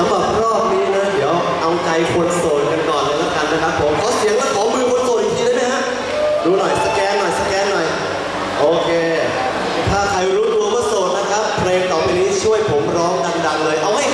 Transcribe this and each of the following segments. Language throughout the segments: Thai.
สำหรับรอบนี้นะ เดี๋ยวเอาใจคนโสดกันก่อนเลยแล้วกันนะครับผมขอเสียงและขอมือคนโสดอีกทีได้ไหมฮะดูหน่อยสแกนหน่อยสแกนหน่อยโอเค ถ้าใครรู้ตัวว่าโสดนะครับ เพลงต่อไปนี้ช่วยผมร้องดัง ๆ เลยเอาให้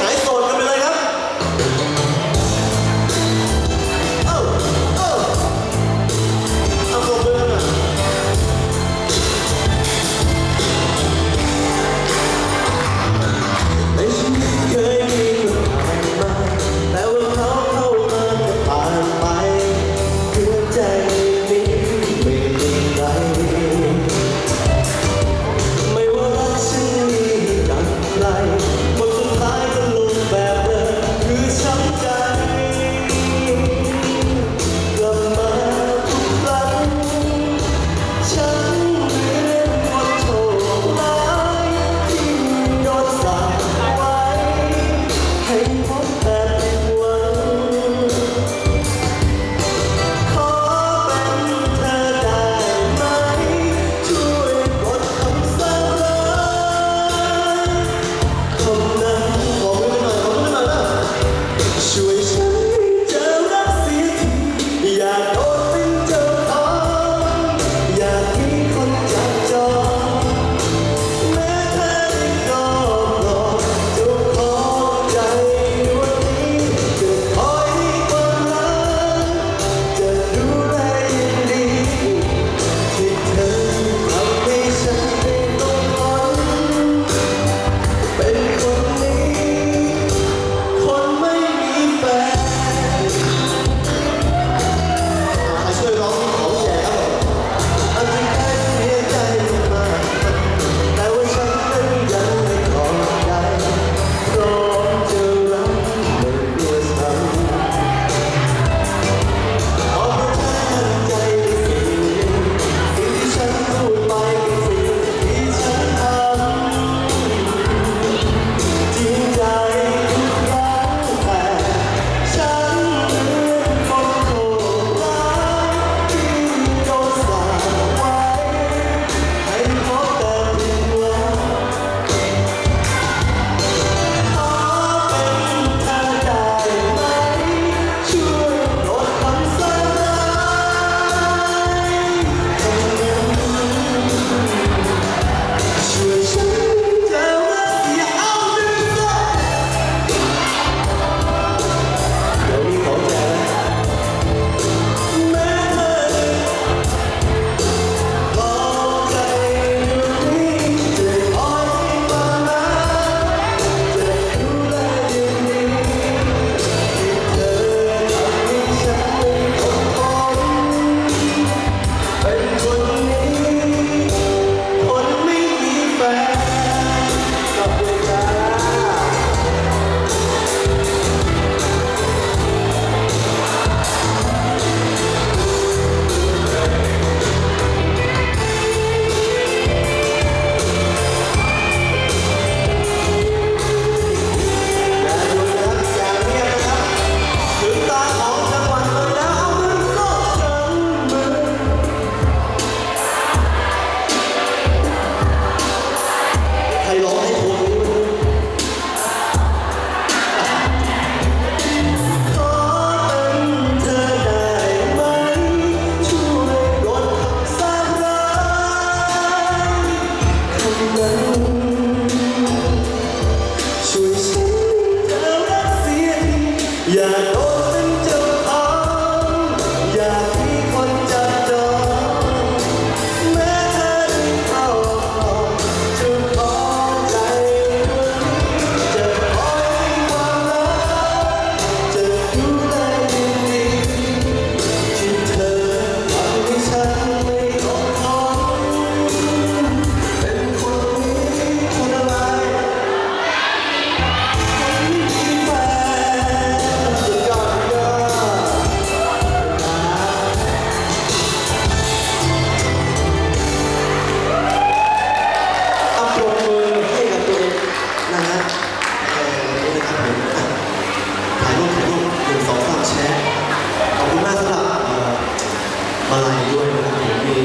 มาลัยด้วยนะครับมี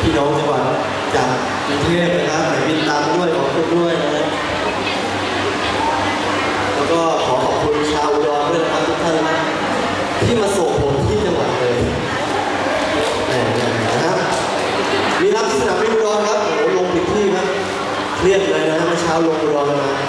พี่น้องจังหวัดจากกรุงเทพนะครับไหนบินตามด้วยขอบคุณด้วยนะครัแล้วก็ขอขอบคุณชาวอุดรด้วยนะครับทุกท่านนะที่มาส่งผมที่จังหวัดเลยแหมนะครับมีรับที่สนามบินอุดรครับโอ้ลงผิดที่ครับเครียดเลยนะเมื่อเช้าลงอุดรมา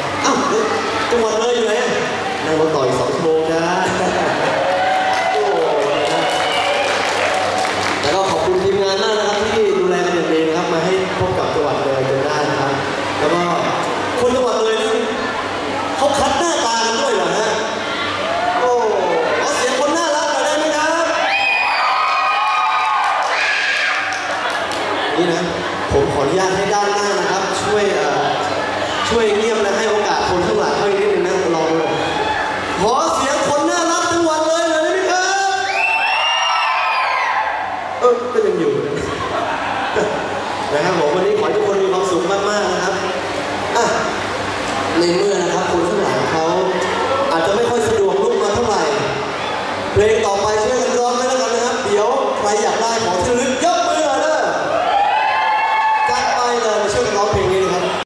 นี่นะ ผมขออนุญาตให้ด้านหน้านะครับ ช่วยเออช่วยเงียบและให้โอกาสคนข้างหลังเขาอีกนิดนึงนะลองดูขอเสียงคนน่ารักจังหวัดเลยหน่อยได้ไหมครับเออก็ยังอยู่นะนะครับผมวันนี้ขอให้ทุกคนมีความสุขมากๆนะครับอะในเมื่อนะครับคนข้างหลังเขาอาจจะไม่ค่อยสะดวกลุกมาเท่าไหร่เพลงต่อ